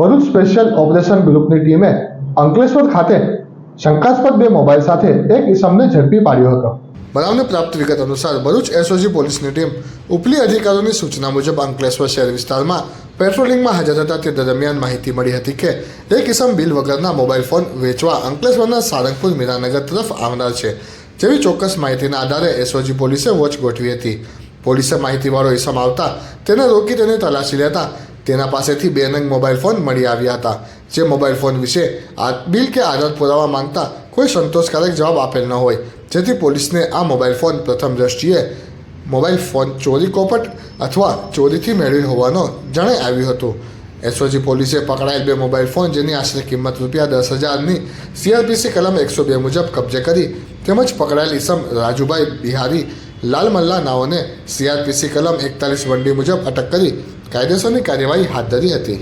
Bharuch special operation ગ્રુપની ટીમે અંકલેશ્વર ખાતે શંકાસ્પદ બે મોબાઈલ સાથે એક ઇસમને ઝડપી પાડ્યો હતો. બનાવને પ્રાપ્ત વિગત અનુસાર ભરૂચ એસઓજી પોલીસની ટીમ ઉપલી અધિકારીઓની સૂચના મુજબ અંકલેશ્વર શહેર વિસ્તારમાં પેટ્રોલિંગમાં હાજર હતા. તે દરમિયાન માહિતી મળી હતી કે એક ઇસમ બિલ વગરના મોબાઈલ ફોન વેચવા અંકલેશ્વરના સારંગપુર મીરાનગર તરફ આવનાર છે, જેવી ચોક્કસ માહિતીના આધારે એસઓજી પોલીસે વોચ ગોઠવી હતી. પોલીસે માહિતીવાળો ઇસમ આવતા તેને રોકી તેને તલાશી લેતા તેના પાસેથી બે નંગ મોબાઈલ ફોન મળી આવ્યા હતા, જે મોબાઈલ ફોન વિશે આ બિલ કે આધાર પુરાવા માંગતા કોઈ સંતોષકારક જવાબ આપેલ ન હોય. જેથી પોલીસને આ મોબાઈલ ફોન પ્રથમ દ્રષ્ટિએ મોબાઈલ ફોન ચોરી કોપટ અથવા ચોરીથી મેળવી હોવાનો જણાઈ આવ્યું હતું. એસઓજી પોલીસે પકડાયેલ બે મોબાઈલ ફોન જેની આશરે કિંમત રૂપિયા દસ હજારની સીઆરપીસી કલમ એકસો બે મુજબ કબજે કરી તેમજ પકડાયેલ ઇસમ રાજુભાઈ બિહારી લાલ મલ્લા નાઓને સીઆરપીસી કલમ એકતાલીસ વંડી મુજબ અટક કરી કાયદેસરની કાર્યવાહી હાથ ધરી હતી.